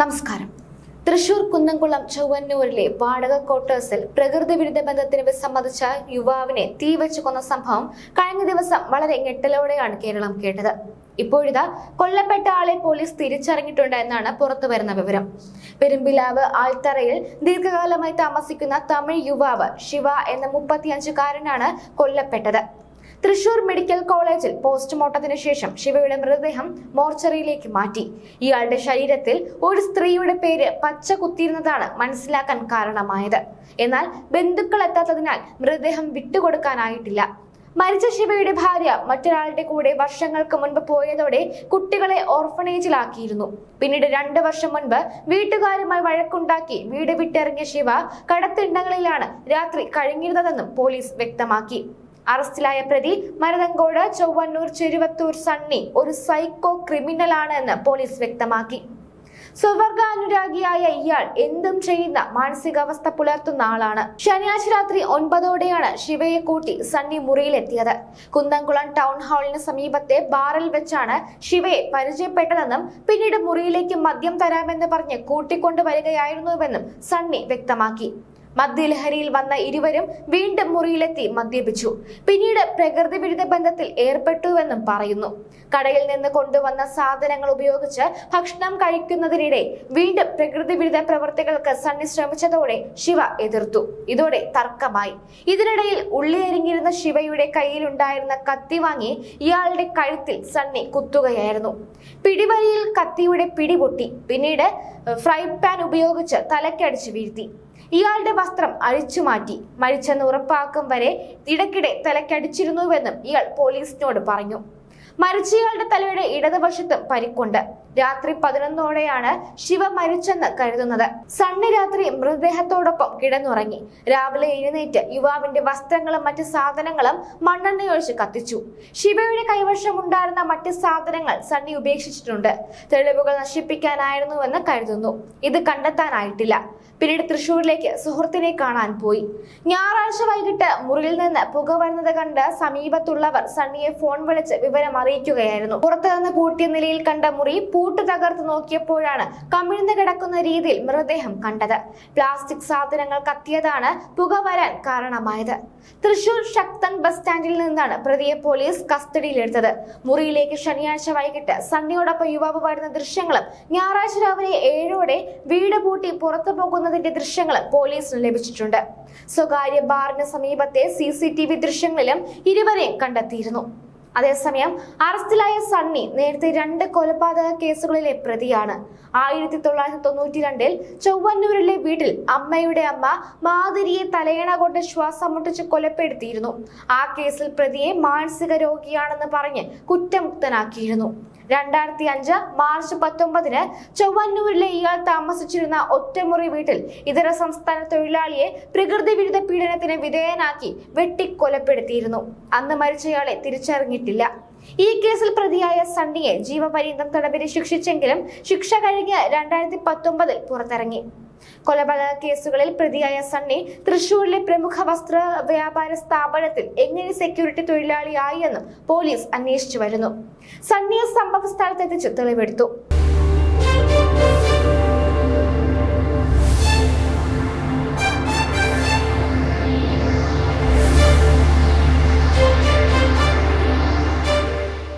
നമസ്കാരം. തൃശൂർ കുന്നംകുളം ചൊവ്വന്നൂരിലെ വാടക ക്വാർട്ടേഴ്സിൽ പ്രകൃതി വിരുദ്ധ ബന്ധത്തിന് വിസമ്മതിച്ച യുവാവിനെ തീവച്ചു കൊന്ന സംഭവം കഴിഞ്ഞ ദിവസം വളരെ ഞെട്ടലോടെയാണ് കേരളം കേട്ടത്. ഇപ്പോഴിതാ കൊല്ലപ്പെട്ട ആളെ പോലീസ് തിരിച്ചറിഞ്ഞിട്ടുണ്ട് എന്നാണ് പുറത്തു വരുന്ന വിവരം. പെരുമ്പിലാവ് ആൽത്തറയിൽ ദീർഘകാലമായി താമസിക്കുന്ന തമിഴ് യുവാവ് ശിവ എന്ന മുപ്പത്തിയഞ്ചുകാരനാണ് കൊല്ലപ്പെട്ടത്. തൃശൂർ മെഡിക്കൽ കോളേജിൽ പോസ്റ്റ്മോർട്ടത്തിന് ശേഷം ശിവയുടെ മൃതദേഹം മോർച്ചറിയിലേക്ക് മാറ്റി. ഇയാളുടെ ശരീരത്തിൽ ഒരു സ്ത്രീയുടെ പേര് പച്ച കുത്തിയിരുന്നതാണ് മനസ്സിലാക്കാൻ കാരണമായത്. എന്നാൽ ബന്ധുക്കൾ എത്താത്തതിനാൽ മൃതദേഹം വിട്ടുകൊടുക്കാനായിട്ടില്ല. മരിച്ച ശിവയുടെ ഭാര്യ മറ്റൊരാളുടെ കൂടെ വർഷങ്ങൾക്ക് മുൻപ് പോയതോടെ കുട്ടികളെ ഓർഫണേജിലാക്കിയിരുന്നു പിന്നീട് രണ്ട് വർഷം മുൻപ് വീട്ടുകാരുമായി വഴക്കുണ്ടാക്കി വീട് വിട്ടിറങ്ങിയ ശിവ കടത്തിണ്ടങ്ങളിലാണ് രാത്രി കഴിഞ്ഞിരുന്നതെന്നും പോലീസ് വ്യക്തമാക്കി. അറസ്റ്റിലായ പ്രതി മരതങ്കോട് ചൊവ്വന്നൂർ ചെരുവത്തൂർ സണ്ണി ഒരു സൈക്കോ ക്രിമിനലാണ് എന്ന് പോലീസ് വ്യക്തമാക്കി. സ്വവർഗാനുരാഗിയായ ഇയാൾ എന്തും ചെയ്യുന്ന മാനസികാവസ്ഥ പുലർത്തുന്ന ആളാണ്. ശനിയാഴ്ച രാത്രി ഒൻപതോടെയാണ് ശിവയെ കൂട്ടി സണ്ണി മുറിയിലെത്തിയത്. കുന്നംകുളം ടൗൺ ഹാളിന് സമീപത്തെ ബാറിൽ വെച്ചാണ് ശിവയെ പരിചയപ്പെട്ടതെന്നും പിന്നീട് മുറിയിലേക്ക് മദ്യം തരാമെന്ന് പറഞ്ഞ് കൂട്ടിക്കൊണ്ടുവരികയായിരുന്നുവെന്നും സണ്ണി വ്യക്തമാക്കി. മദ്യലഹരിയിൽ വന്ന ഇരുവരും വീണ്ടും മുറിയിലെത്തി മദ്യപിച്ചു. പിന്നീട് പ്രകൃതി വിരുദ്ധ ബന്ധത്തിൽ ഏർപ്പെട്ടുവെന്നും പറയുന്നു. കടയിൽ നിന്ന് കൊണ്ടുവന്ന സാധനങ്ങൾ ഉപയോഗിച്ച് ഭക്ഷണം കഴിക്കുന്നതിനിടെ വീണ്ടും പ്രകൃതി വിരുദ്ധ പ്രവൃത്തികൾക്ക് സണ്ണി ശ്രമിച്ചതോടെ ശിവ എതിർത്തു. ഇതോടെ തർക്കമായി. ഇതിനിടയിൽ ഉള്ളിയരിഞ്ഞിരുന്ന ശിവയുടെ കയ്യിലുണ്ടായിരുന്ന കത്തി വാങ്ങി ഇയാളുടെ കഴുത്തിൽ സണ്ണി കുത്തുകയായിരുന്നു. പിടിവലിയിൽ കത്തിയുടെ പിടിപൊട്ടി. പിന്നീട് ഫ്രൈ പാൻ ഉപയോഗിച്ച് തലക്കടിച്ച് വീഴ്ത്തി. ഇയാളുടെ വസ്ത്രം അഴിച്ചുമാറ്റി മരിച്ചെന്ന് ഉറപ്പാക്കും വരെ ഇടയ്ക്കിടെ തലക്കടിച്ചിരുന്നുവെന്നും ഇയാൾ പോലീസിനോട് പറഞ്ഞു. മരിച്ചയാളുടെ തലയുടെ ഇടതുവശത്തും പരിക്കുണ്ട്. രാത്രി പതിനൊന്നോടെയാണ് ശിവ മരിച്ചെന്ന് കരുതുന്നത്. സണ്ണി രാത്രി മൃതദേഹത്തോടൊപ്പം കിടന്നുറങ്ങി. രാവിലെ എഴുന്നേറ്റ് യുവാവിന്റെ വസ്ത്രങ്ങളും മറ്റ് സാധനങ്ങളും മണ്ണെണ്ണയൊഴിച്ച് കത്തിച്ചു. ശിവയുടെ കൈവശം ഉണ്ടായിരുന്ന മറ്റ് സാധനങ്ങൾ സണ്ണി ഉപേക്ഷിച്ചിട്ടുണ്ട്. തെളിവുകൾ നശിപ്പിക്കാനായിരുന്നുവെന്ന് കരുതുന്നു. ഇത് കണ്ടെത്താനായിട്ടില്ല. പിന്നീട് തൃശൂരിലേക്ക് സുഹൃത്തിനെ കാണാൻ പോയി. ഞായറാഴ്ച വൈകിട്ട് മുറിയിൽ നിന്ന് പുക വരുന്നത് കണ്ട് സമീപത്തുള്ളവർ സണ്ണിയെ ഫോൺ വിളിച്ച് വിവരം അറിയിക്കുകയായിരുന്നു. പുറത്തു നിന്ന് നിലയിൽ കണ്ട മുറി പൂട്ട് തകർത്ത് നോക്കിയപ്പോഴാണ് കമിഴ്ന്നു കിടക്കുന്ന രീതിയിൽ മൃതദേഹം കണ്ടത്. പ്ലാസ്റ്റിക് സാധനങ്ങൾ കത്തിയതാണ് പുക വരാൻ കാരണമായത്. തൃശൂർ ശക്തൻ ബസ് സ്റ്റാൻഡിൽ നിന്നാണ് പ്രതിയെ പോലീസ് കസ്റ്റഡിയിലെടുത്തത്. മുറിയിലേക്ക് ശനിയാഴ്ച വൈകിട്ട് സണ്ണിയോടൊപ്പം യുവാവ് വരുന്ന ദൃശ്യങ്ങളും ഞായറാഴ്ച രാവിലെ ഏഴോടെ വീട് പൂട്ടി പുറത്തു പോകുന്നതിന്റെ ദൃശ്യങ്ങളും പോലീസിന് ലഭിച്ചിട്ടുണ്ട്. സ്വകാര്യ ബാറിന് സമീപത്തെ സി ദൃശ്യങ്ങളിലും ഇരുവരെയും കണ്ടെത്തിയിരുന്നു. അതേസമയം അറസ്റ്റിലായ സണ്ണി നേരത്തെ രണ്ട് കൊലപാതക കേസുകളിലെ പ്രതിയാണ്. ആയിരത്തി തൊള്ളായിരത്തി തൊണ്ണൂറ്റി രണ്ടിൽ ചൊവ്വന്നൂരിലെ വീട്ടിൽ അമ്മയുടെ അമ്മ മാതിരിയെ തലയണ കൊണ്ട് ശ്വാസം മുട്ടിച്ച് കൊലപ്പെടുത്തിയിരുന്നു. ആ കേസിൽ പ്രതിയെ മാനസിക രോഗിയാണെന്ന് പറഞ്ഞ് കുറ്റമുക്തനാക്കിയിരുന്നു. രണ്ടായിരത്തി അഞ്ച് മാർച്ച് പത്തൊമ്പതിന് ചൊവ്വന്നൂരിലെ ഇയാൾ താമസിച്ചിരുന്ന ഒറ്റമുറി വീട്ടിൽ ഇതര സംസ്ഥാന തൊഴിലാളിയെ പ്രകൃതി വിരുദ്ധ പീഡനത്തിന് വിധേയനാക്കി വെട്ടിക്കൊലപ്പെടുത്തിയിരുന്നു. അന്ന് മരിച്ചയാളെ തിരിച്ചറിഞ്ഞിട്ടില്ല. ഈ കേസിൽ പ്രതിയായ സണ്ണിയെ ജീവപര്യന്തം തടവിന് ശിക്ഷിച്ചെങ്കിലും ശിക്ഷ കഴിഞ്ഞ് രണ്ടായിരത്തി പത്തൊമ്പതിൽ പുറത്തിറങ്ങി. കൊലപാതക കേസുകളിൽ പ്രതിയായ സണ്ണി തൃശൂരിലെ പ്രമുഖ വസ്ത്ര വ്യാപാര സ്ഥാപനത്തിൽ എങ്ങനെ സെക്യൂരിറ്റി തൊഴിലാളിയായി എന്നും പോലീസ് അന്വേഷിച്ചു വരുന്നു. സണ്ണിയെ സംഭവ സ്ഥലത്തെത്തിച്ച് തെളിവെടുത്തു.